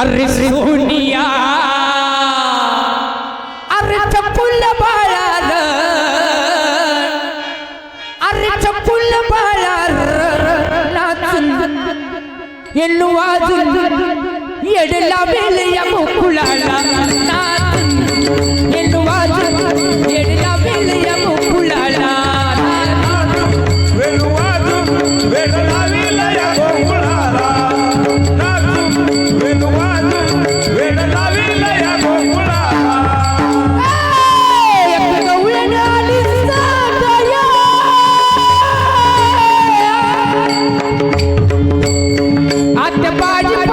अरे सोनिया अरे चपुल बाळार अरे चपुल बाळार नाचून ಎನ್ನುವಾದು ಎಡಲ ಬೆಲೆಯ ಮುಕ್ಕುಳಾಳ ಎನ್ನುವಾದು the body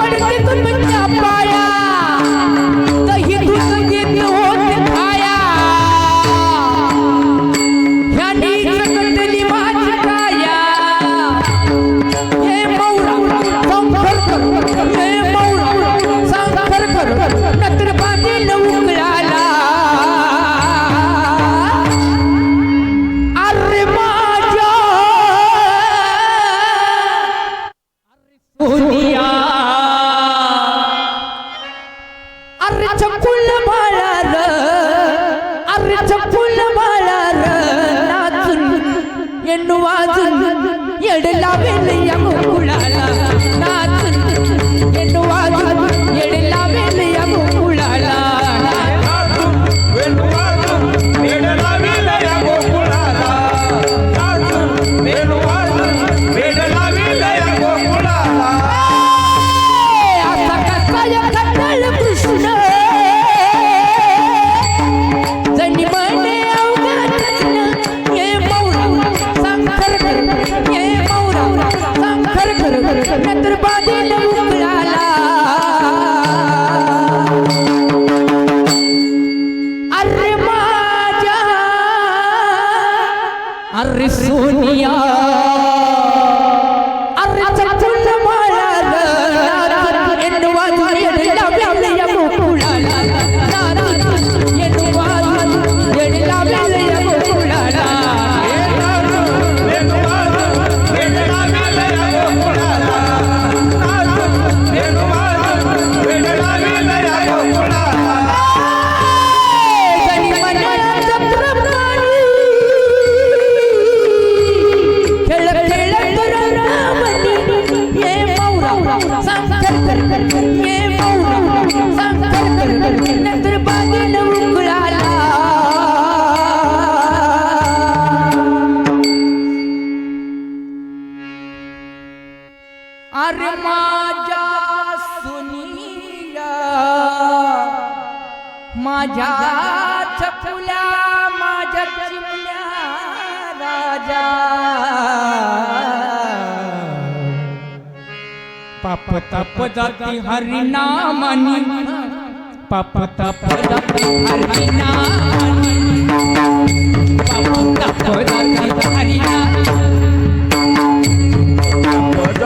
அரிச்ச புள்ள மலர அரிச்ச புள்ள மலர நாச்சு என்னுவாச்சு எடலாம் இல்லையா குழாலா. अरे माझ्या सुनीला। माझ्या चपुल्या माझ्या चिमल्या राजा। पाप तप जाती हरिनामानी। पाप तप जाती हरिनामानी। पाप तप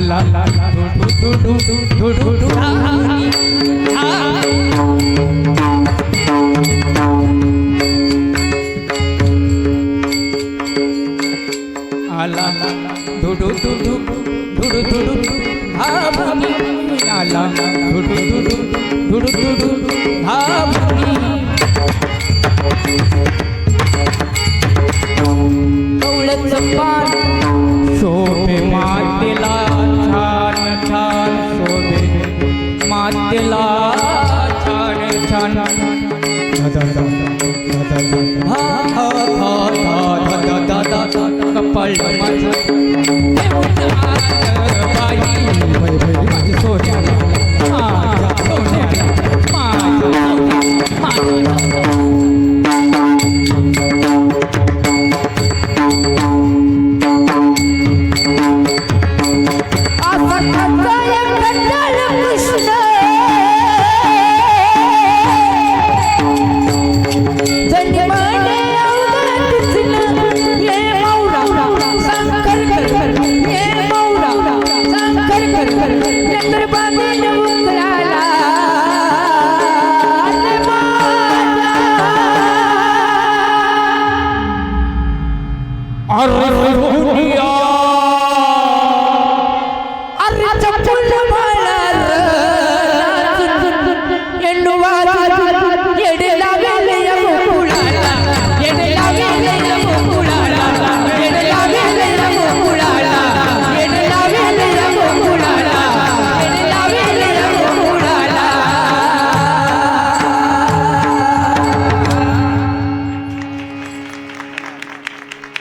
লা লা লা ধু ধু ধু ধু ধু ধু আলা ধু ধু ধু ধু ধু ধু ধু ধু আলা ধু ধু ধু ধু ধু ধু ধু ধু